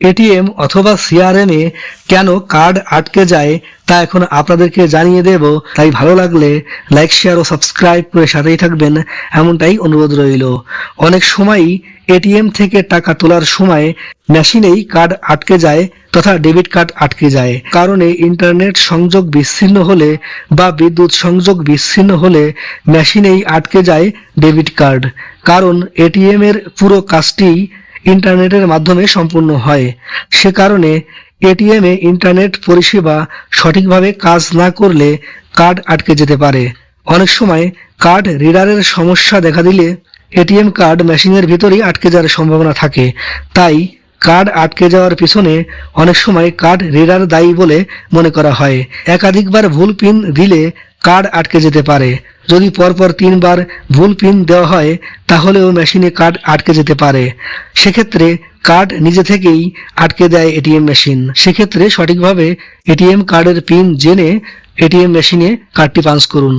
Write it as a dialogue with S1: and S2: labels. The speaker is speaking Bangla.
S1: এটিএম অথবা সিআরএম এ কেন কার্ড আটকে যায় তা এখন আপনাদেরকে জানিয়ে দেব। তাই ভালো লাগলে লাইক, শেয়ার ও সাবস্ক্রাইব করে সাথেই থাকবেন। এমনটাই অনুরোধ রইল। অনেক সময়ই এটিএম থেকে টাকা তোলার সময় মেশিনেই কার্ড আটকে যায় তথা ডেবিট কার্ড আটকে যায়। কারণে ইন্টারনেট সংযোগ বিচ্ছিন্ন হলে বা বিদ্যুৎ সংযোগ বিচ্ছিন্ন হলে মেশিনেই আটকে যায় ডেবিট কার্ড। কারণ এটিএম এর পুরো কাজটি ইন্টারনেটের মাধ্যমে সম্পূর্ণ হয়। সে কারণে এটিএম ইন্টারনেট পরিষেবা সঠিকভাবে কাজ না করলে কার্ড আটকে যেতে পারে। অনেক সময় কার্ড রিডারের সমস্যা দেখা দিলে এটিএম কার্ড মেশিনের ভিতরেই আটকে যাওয়ার সম্ভাবনা থাকে। তাই কার্ড আটকে যাওয়ার পিছনে অনেক সময় কার্ড রিডার দায়ী বলে মনে করা হয়। একাধিকবার ভুল পিন দিলে কার্ড আটকে যেতে পারে। যদি পরপর তিনবার ভুল পিন দেওয়া হয়, তাহলেও মেশিনে কার্ড আটকে যেতে পারে। সেক্ষেত্রে কার্ড নিজে থেকেই আটকে দেয় এটিএম মেশিন সেক্ষেত্রে সঠিকভাবে এটিএম কার্ডের পিন জেনে এটিএম মেশিনে কার্ডটি পাঞ্চ করুন।